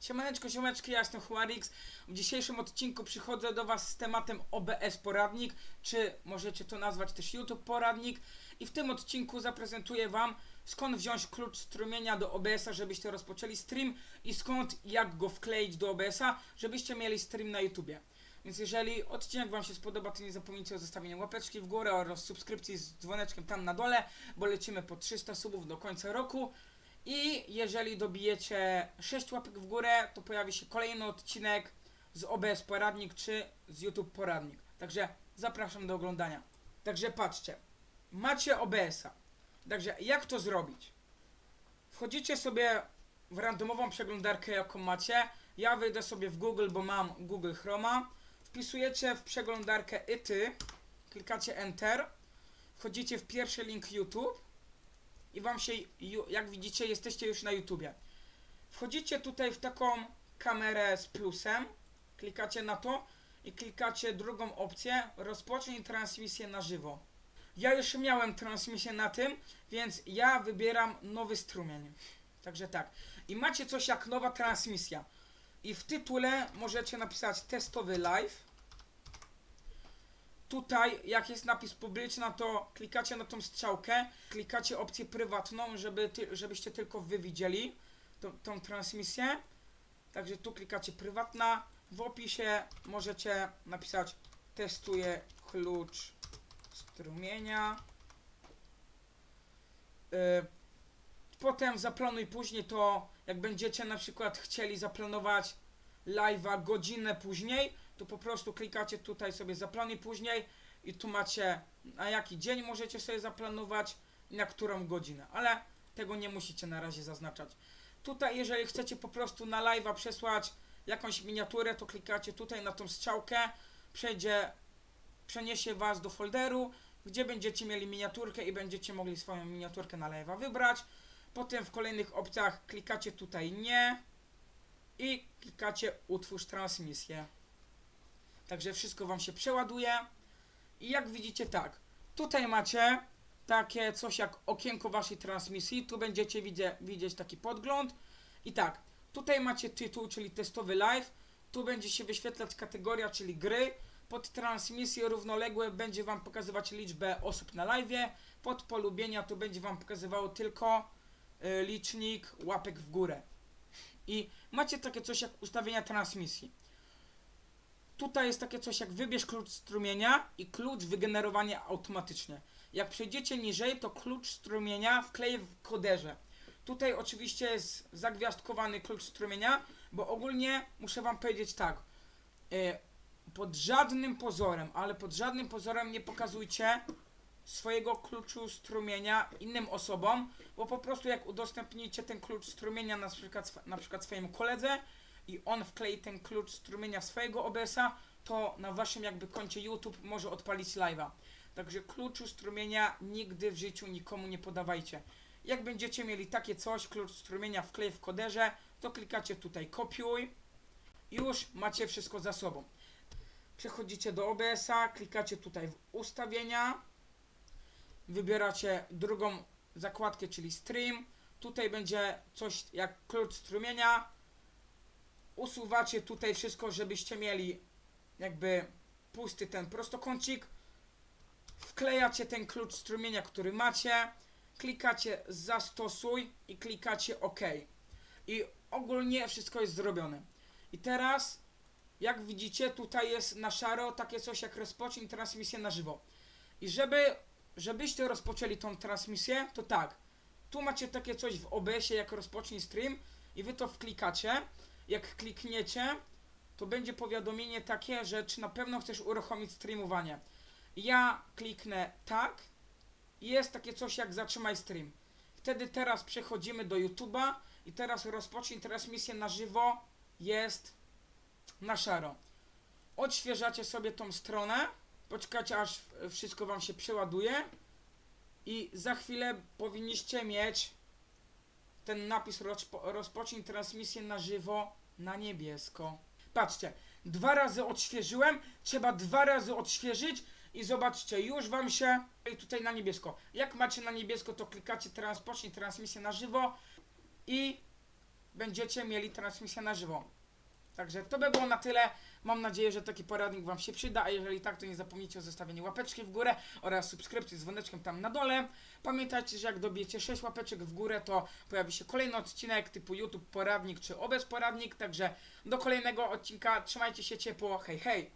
Siemaneczko, siemeczki, ja jestem Huarix. W dzisiejszym odcinku przychodzę do Was z tematem OBS poradnik, czy możecie to nazwać też YouTube poradnik. I w tym odcinku zaprezentuję Wam skąd wziąć klucz strumienia do OBS-a, żebyście rozpoczęli stream i skąd jak go wkleić do OBS-a, żebyście mieli stream na YouTubie. Więc jeżeli odcinek Wam się spodoba, to nie zapomnijcie o zostawieniu łapeczki w górę oraz subskrypcji z dzwoneczkiem tam na dole, bo lecimy po 300 subów do końca roku. I jeżeli dobijecie 6 łapek w górę, to pojawi się kolejny odcinek z OBS Poradnik czy z YouTube Poradnik. Także zapraszam do oglądania. Także patrzcie, macie OBS-a. Także jak to zrobić? Wchodzicie sobie w randomową przeglądarkę, jaką macie. Ja wejdę sobie w Google, bo mam Google Chroma. Wpisujecie w przeglądarkę ITY, klikacie Enter. Wchodzicie w pierwszy link YouTube i wam się, jak widzicie, jesteście już na YouTubie. Wchodzicie tutaj w taką kamerę z plusem, klikacie na to i klikacie drugą opcję, rozpocznij transmisję na żywo. Ja już miałem transmisję na tym, więc ja wybieram nowy strumień. Także tak. I macie coś jak nowa transmisja. I w tytule możecie napisać testowy live. Tutaj, jak jest napis publiczna, to klikacie na tą strzałkę, klikacie opcję prywatną, żeby ty, żebyście tylko wy widzieli tą, tą transmisję. Także tu klikacie prywatna. W opisie możecie napisać testuję klucz strumienia. Yy, potem zaplanuj później to, jak będziecie na przykład chcieli zaplanować live'a godzinę później, to po prostu klikacie tutaj sobie zaplanuj później i tu macie na jaki dzień możecie sobie zaplanować i na którą godzinę, ale tego nie musicie na razie zaznaczać. Tutaj jeżeli chcecie po prostu na live'a przesłać jakąś miniaturę, to klikacie tutaj na tą strzałkę, przejdzie, przeniesie was do folderu, gdzie będziecie mieli miniaturkę i będziecie mogli swoją miniaturkę na live'a wybrać. Potem w kolejnych opcjach klikacie tutaj nie i klikacie utwórz transmisję. Także wszystko Wam się przeładuje. I jak widzicie tak, tutaj macie takie coś jak okienko Waszej transmisji. Tu będziecie widzie, widzieć taki podgląd. I tak, tutaj macie tytuł, czyli testowy live. Tu będzie się wyświetlać kategoria, czyli gry. Pod transmisje równoległe będzie Wam pokazywać liczbę osób na live. Pod polubienia tu będzie Wam pokazywało tylko y, licznik łapek w górę. I macie takie coś jak ustawienia transmisji. Tutaj jest takie coś jak wybierz klucz strumienia i klucz wygenerowania automatycznie. Jak przejdziecie niżej, to klucz strumienia wkleję w koderze. Tutaj oczywiście jest zagwiazdkowany klucz strumienia, bo ogólnie muszę wam powiedzieć tak. y, pod żadnym pozorem, ale pod żadnym pozorem nie pokazujcie swojego kluczu strumienia innym osobom, bo po prostu jak udostępnicie ten klucz strumienia na przykład, na przykład swojemu koledze i on wklei ten klucz strumienia swojego OBS-a, to na waszym jakby koncie YouTube może odpalić live'a. Także kluczu strumienia nigdy w życiu nikomu nie podawajcie. Jak będziecie mieli takie coś, klucz strumienia wklej w koderze, to klikacie tutaj kopiuj już macie wszystko za sobą. Przechodzicie do OBS-a, klikacie tutaj w ustawienia, wybieracie drugą zakładkę, czyli stream. Tutaj będzie coś jak klucz strumienia. Usuwacie tutaj wszystko, żebyście mieli jakby pusty ten prostokącik. Wklejacie ten klucz strumienia, który macie. Klikacie zastosuj i klikacie OK. I ogólnie wszystko jest zrobione. I teraz, jak widzicie, tutaj jest na szaro takie coś jak rozpocznij transmisję na żywo. I żeby, żebyście rozpoczęli tą transmisję, to tak. Tu macie takie coś w OBS-ie jak rozpocznij stream i wy to wklikacie. Jak klikniecie, to będzie powiadomienie takie, że czy na pewno chcesz uruchomić streamowanie. Ja kliknę tak i jest takie coś jak zatrzymaj stream. Wtedy teraz przechodzimy do YouTube'a i teraz rozpocznij transmisję na żywo jest na szaro. Odświeżacie sobie tą stronę, poczekacie aż wszystko wam się przeładuje i za chwilę powinniście mieć ten napis rozpo, rozpocznij transmisję na żywo na niebiesko. Patrzcie, dwa razy odświeżyłem, trzeba dwa razy odświeżyć i zobaczcie, już wam się tutaj na niebiesko. Jak macie na niebiesko, to klikacie rozpocznij transmisję na żywo i będziecie mieli transmisję na żywo. Także to by było na tyle. Mam nadzieję, że taki poradnik Wam się przyda, a jeżeli tak, to nie zapomnijcie o zostawieniu łapeczki w górę oraz subskrypcji z dzwoneczkiem tam na dole. Pamiętajcie, że jak dobijecie 6 łapeczek w górę, to pojawi się kolejny odcinek typu YouTube poradnik czy OBS poradnik. Także do kolejnego odcinka. Trzymajcie się ciepło. Hej, hej!